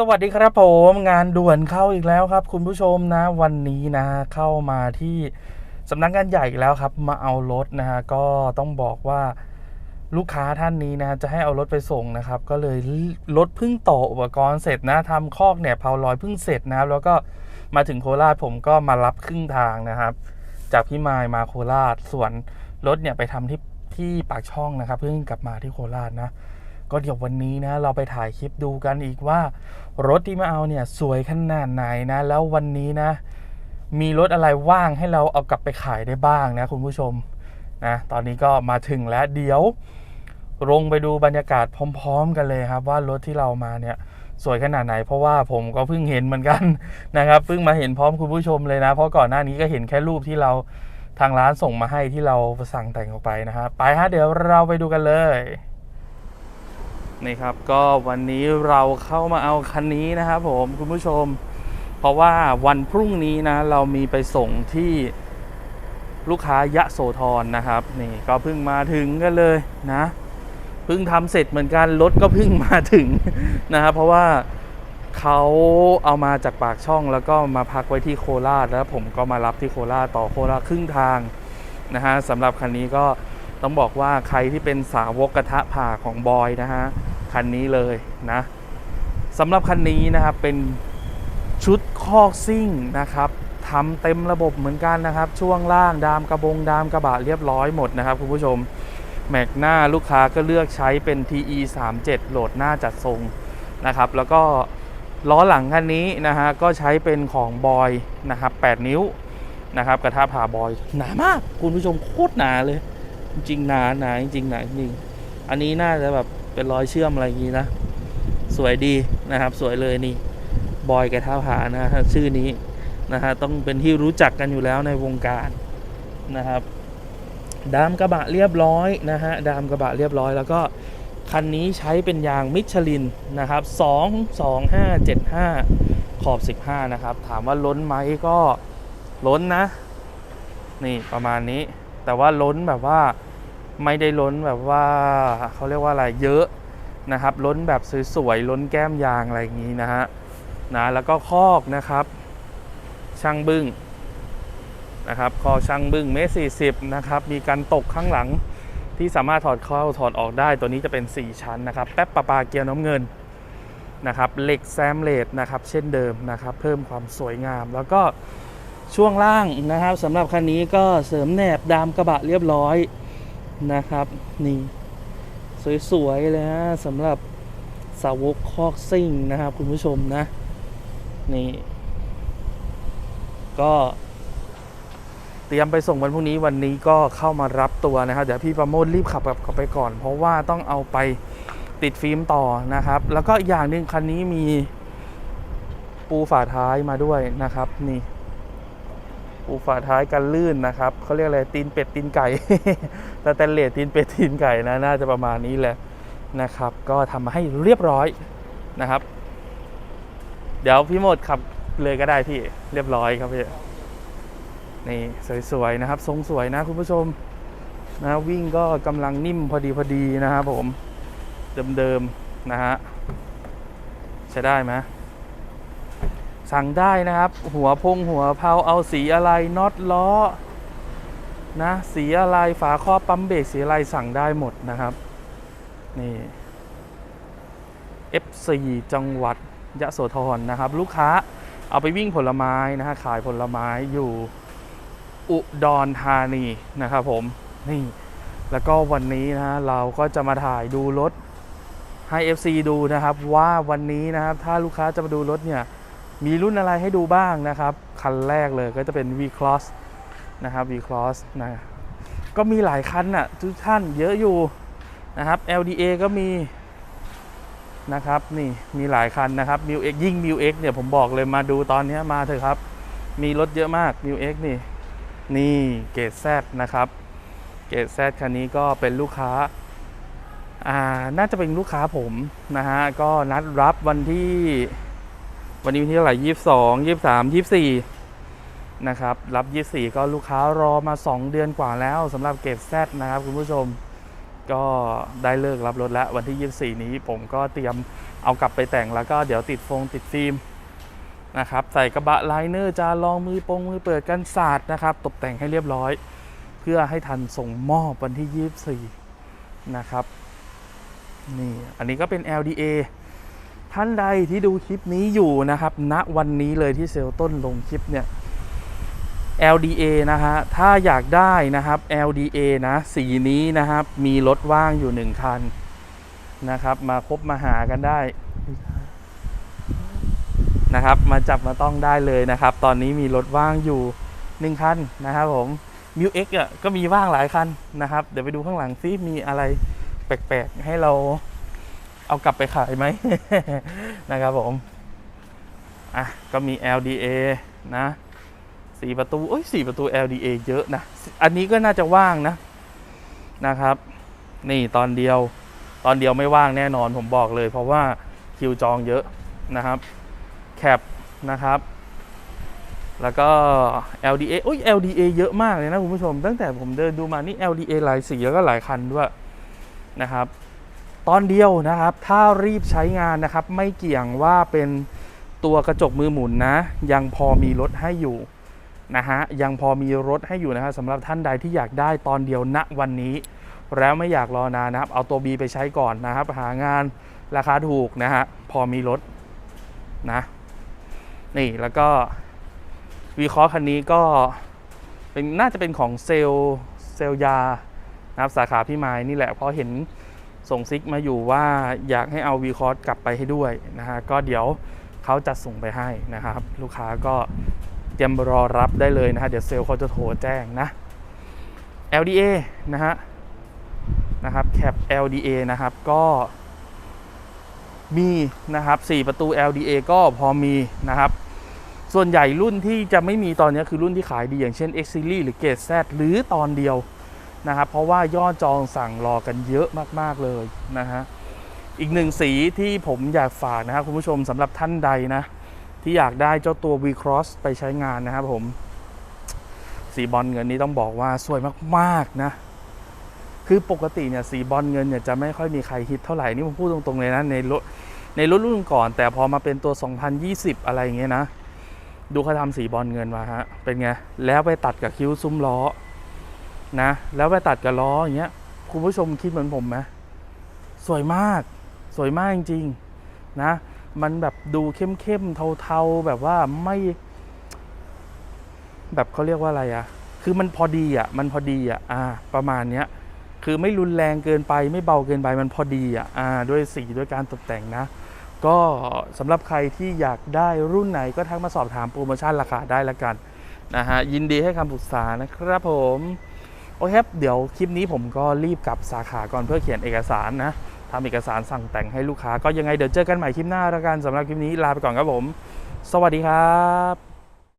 สวัสดีครับผมงานด่วนเข้าอีกแล้วครับ คุณผู้ชมนะวันนี้นะเข้ามาที่สำนักงานใหญ่อีกแล้วครับ มาเอารถนะฮะก็ต้องบอกว่าลูกค้าท่านนี้นะจะให้เอารถไปส่งนะครับ ก็เลยรถเพิ่งต่ออุปกรณ์เสร็จนะทำคอกเนี่ยเพาลอยเพิ่งเสร็จนะแล้วก็มาถึงโคราชผมก็มารับครึ่งทางนะครับ จากพี่มายมาโคราชส่วนรถเนี่ยไปทำที่ที่ปากช่องนะครับ เพิ่งกลับมาที่โคราชนะ ก็เดี๋ยววันนี้นะเราไปถ่ายคลิปดูกันอีกว่า รถที่มาเอาเนี่ยสวยขนาดไหนนะ แล้ววันนี้นะ มีรถอะไรว่างให้เราเอากลับไปขายได้บ้างนะคุณผู้ชมนะตอนนี้ก็มาถึงแล้วเดี๋ยวลงไปดูบรรยากาศพร้อม ๆ กันเลยครับ ว่ารถที่เรามาเนี่ยสวยขนาดไหน เพราะว่าผมก็เพิ่งเห็นเหมือนกันนะครับเพิ่งมาเห็นพร้อมคุณผู้ชมเลยนะ เพราะก่อนหน้านี้ก็เห็นแค่รูปที่เราทางร้านส่งมาให้ที่เราสั่งแต่งออกไปนะครับไปฮะเดี๋ยวเราไปดูกันเลย นี่ครับก็วันนี้เราเข้ามาเอาคันนี้นะครับผมคุณผู้ชม เพราะว่าวันพรุ่งนี้นะเรามีไปส่งที่ลูกค้ายะโสธรนะครับนี่ก็เพิ่งมาถึงกันเลยนะเพิ่งทำเสร็จเหมือนกันรถก็เพิ่งมาถึงนะครับเพราะว่าเขาเอามาจากปากช่องแล้วก็มาพักไว้ที่โคราชแล้วผมก็มารับที่โคราชต่อโคราชครึ่งทางนะฮะสำหรับคันนี้ก็ต้องบอกว่าใครที่เป็นสาวกกระทะผ่าของบอยนะฮะ คันนี้เลยนะสำหรับคันนี้นะครับเป็นชุดคอกซิ่งนะครับทำเต็มระบบเหมือนกันนะครับ ช่วงล่างดามกระบงดามกระบะเรียบร้อยหมดนะครับคุณผู้ชมแม็กหน้าลูกค้าก็เลือกใช้เป็น TE 3 7โหลดหน้าจัดทรงนะครับ แล้วก็ล้อหลังคันนี้นะฮะก็ใช้เป็นของบอยนะครับ8นิ้วนะครับกระทะผ่าบอยหนามากคุณผู้ชมโคตรหนาเลย จริงหนาหนาจริงหนาจริงอันนี้น่าจะแบบ เป็นรอยเชื่อมอะไรอย่างนี้นะ สวยดีนะครับ สวยเลยนี่บอยแกท่าผานะฮะชื่อนี้นะฮะต้องเป็นที่รู้จักกันอยู่แล้วในวงการนะครับ ดามกระบะเรียบร้อยนะฮะดามกระบะเรียบร้อย แล้วก็คันนี้ใช้เป็นยางมิชลินนะครับ 2 2 5 7 5 ขอบ 15 นะครับ ถามว่าล้นไหมก็ล้นนะ นี่ประมาณนี้ แต่ว่าล้นแบบว่า ไม่ได้ล้นแบบว่าเขาเรียกว่าอะไรเยอะนะครับ ล้นแบบสวยๆล้นแก้มยางอะไรอย่างนี้นะฮะนะแล้วก็คอกนะครับ ช่างบึ้งนะครับคอช่างบึ้งเมตรสี่สิบนะครับ มีการตกข้างหลังที่สามารถถอดเข้าถอดออกได้ตัวนี้จะเป็น 4 ชั้นนะครับ แป๊บปะปาเกียร์น้ำเงินนะครับเหล็กแซมเลดนะครับ เช่นเดิมนะครับ เพิ่มความสวยงาม แล้วก็ช่วงล่างนะครับสำหรับคันนี้ก็เสริมแหนบดามกระบะเรียบร้อย นะครับ นี่ สวยๆเลยฮะสำหรับสาวกคอกซิ่งนะครับ คุณผู้ชมนะ นี่ ก็เตรียมไปส่งวันพรุ่งนี้วันนี้ก็เข้ามารับตัวนะครับ เดี๋ยวพี่ประโมทรีบขับกลับไปก่อน เพราะว่าต้องเอาไปติดฟิล์มต่อนะครับ แล้วก็อย่างหนึ่งคันนี้มีปูฝาท้ายมาด้วยนะครับ นี่ ปูฝาท้ายกันลื่นนะครับเขาเรียกอะไรตีนเป็ดตีนไก่แต่แตนเลสตีนเป็ดตีนไก่นะน่าจะประมาณนี้แหละนะครับ ก็ทำมาให้เรียบร้อยนะครับ เดี๋ยวพี่โมดขับเลยก็ได้พี่เรียบร้อยครับพี่นี่สวยๆนะครับทรงสวยนะคุณผู้ชมนะวิ่งก็กำลังนิ่มพอดีพอดีนะครับผมเดิมๆนะฮะใช้ได้ไหม สั่งได้นะครับ หัวพงหัวเพาเอาสีอะไรน็อตล้อนะสีอะไรฝาครอบปั๊มเบรกสีอะไรสั่งได้หมดนะครับ นี่ F4 จังหวัดยะโสธรนะครับ ลูกค้าเอาไปวิ่งผลไม้นะฮะขายผลไม้อยู่อุดรธานีนะครับผมนี่แล้วก็วันนี้นะฮะเราก็จะมาถ่ายดูรถให้ FC ดูนะครับ ว่าวันนี้นะครับ ถ้าลูกค้าจะมาดูรถเนี่ย มีรุ่นอะไรให้ดูบ้างนะครับ คันแรกเลยก็จะเป็น V-Cross นะครับ V-Cross นะก็มีหลายคันน่ะทุกท่านเยอะอยู่นะครับ LDA ก็มีนะครับนี่มีหลายคันนะครับ m ิ X ยิ่ง m ิ X เนี่ยผมบอกเลยมาดูตอนนี้มาเถอะครับ มีรถเยอะมาก m ิ X นี่นี่เกรด Z นะครับ เกรด Z คันนี้ก็เป็นลูกค้าอ่าน่าจะเป็นลูกค้าผมนะฮะก็นัดรับวันที่ วันนี้วันที่เท่าไหร่ยี่สิบสองยี่สิบสามยี่สิบสี่นะครับ รับยี่สี่ก็ลูกค้ารอมา 2 เดือนกว่าแล้วสำหรับเกรดแซดนะครับคุณผู้ชมก็ได้เลิกรับรถแล้ววันที่ 24 นี้ผมก็เตรียมเอากลับไปแต่งแล้วก็เดี๋ยวติดฟงติดฟิล์มนะครับใส่กระบะไลเนอร์จานรองมือปงมือเปิดกันศาสตร์นะครับ ตกแต่งให้เรียบร้อย เพื่อให้ทันส่งมอบวันที่ 24 นะครับนี่อันนี้ก็เป็น LDA ท่านใดที่ดูคลิปนี้อยู่นะครับณวันนี้เลยที่เซลต้นลงคลิปเนี่ย LDA นะฮะถ้าอยากได้นะครับ LDA นะสีนี้นะครับ มีรถว่างอยู่หนึ่งคันนะครับ มาคบมาหากันได้นะครับ มาจับมาต้องได้เลยนะครับ ตอนนี้มีรถว่างอยู่หนึ่งคันนะครับผมมิวเอ็กอะก็มีว่างหลายคันนะครับ เดี๋ยวไปดูข้างหลังซิมีอะไรแปลกๆ ให้เรา เอากลับไปขายไหมนะครับผม อะ ก็มี LDA นะสี่ประตูเอ้ยสี่ประตู LDA เยอะนะ อันนี้ก็น่าจะว่างนะนะครับ นี่ตอนเดียว ตอนเดียวไม่ว่างแน่นอนผมบอกเลย เพราะว่าคิวจองเยอะนะครับแคปนะครับ แล้วก็ LDA อุ้ย LDA เยอะมากเลยนะคุณผู้ชม ตั้งแต่ผมเดินดูมานี่ LDA หลายสีแล้วก็หลายคันด้วยนะครับ ตอนเดียวนะครับ ถ้ารีบใช้งานนะครับ ไม่เกี่ยงว่าเป็นตัวกระจกมือหมุนนะ ยังพอมีรถให้อยู่นะฮะยังพอมีรถให้อยู่นะฮะสำหรับท่านใดที่อยากได้ตอนเดียวณวันนี้ แล้วไม่อยากรอนานนะครับ เอาตัว B ไปใช้ก่อนนะครับ หางานราคาถูกนะฮะพอมีรถนะนี่แล้วก็วีคอคันนี้ก็เป็นน่าจะเป็นของเซลเซลยานะครับสาขาพี่ไม้นี่แหละเพราะเห็น ส่งซิกมาอยู่ว่าอยากให้เอาวีคอร์กลับไปให้ด้วยนะฮะก็เดี๋ยวเขาจะส่งไปให้นะครับ ลูกค้าก็เตรียมรอรับได้เลยนะฮะเดี๋ยวเซลล์เขาจะโทรแจ้งนะ LDA นะฮะนะครับแคป LDA นะครับก็มีนะครับ 4 ประตู LDA ก็พอมีนะครับ ส่วนใหญ่รุ่นที่จะไม่มีตอนนี้คือรุ่นที่ขายดีอย่างเช่น X Series หรือ Gate Z หรือตอนเดียว นะครับเพราะว่ายอดจองสั่งรอกันเยอะมากๆเลยนะฮะอีกหนึ่งสีที่ผมอยากฝากนะครับคุณผู้ชมสำหรับท่านใดนะ ที่อยากได้เจ้าตัว V Cross ไปใช้งานนะครับผม สีบอลเงินนี้ต้องบอกว่าสวยมากๆนะ คือปกติเนี่ยสีบอลเงินเนี่ยจะไม่ค่อยมีใครฮิตเท่าไหร่นี่ผมพูดตรงๆเลยนะในรถในรุ่นรุ่นก่อน แต่พอมาเป็นตัว 2020 อะไรอย่างเงี้ยนะ ดูเขาทำสีบอลเงินมาฮะเป็นไงแล้วไปตัดกับคิ้วซุ้มล้อ นะ แล้วไปตัดกับล้ออย่างเงี้ยคุณผู้ชมคิดเหมือนผมไหมสวยมากสวยมากจริงๆนะ มันแบบดูเข้มๆเทาๆแบบว่าไม่ แบบเขาเรียกว่าอะไรอะคือมันพอดีอะมันพอดีอะอ่า ประมาณเนี้ยคือไม่รุนแรงเกินไปไม่เบาเกินไปมันพอดีอะอ่าด้วยสีด้วยการตกแต่งนะ ก็สำหรับใครที่อยากได้รุ่นไหนก็ทักมาสอบถามโปรโมชั่นราคาได้ละกันนะฮะยินดีให้คำปรึกษานะครับผม โอเคครับ เดี๋ยวคลิปนี้ผมก็รีบกลับสาขาก่อนเพื่อเขียนเอกสารนะทำเอกสารสั่งแต่งให้ลูกค้า ก็ยังไงเดี๋ยวเจอกันใหม่คลิปหน้าแล้วกันสำหรับคลิปนี้ลาไปก่อนครับผม สวัสดีครับ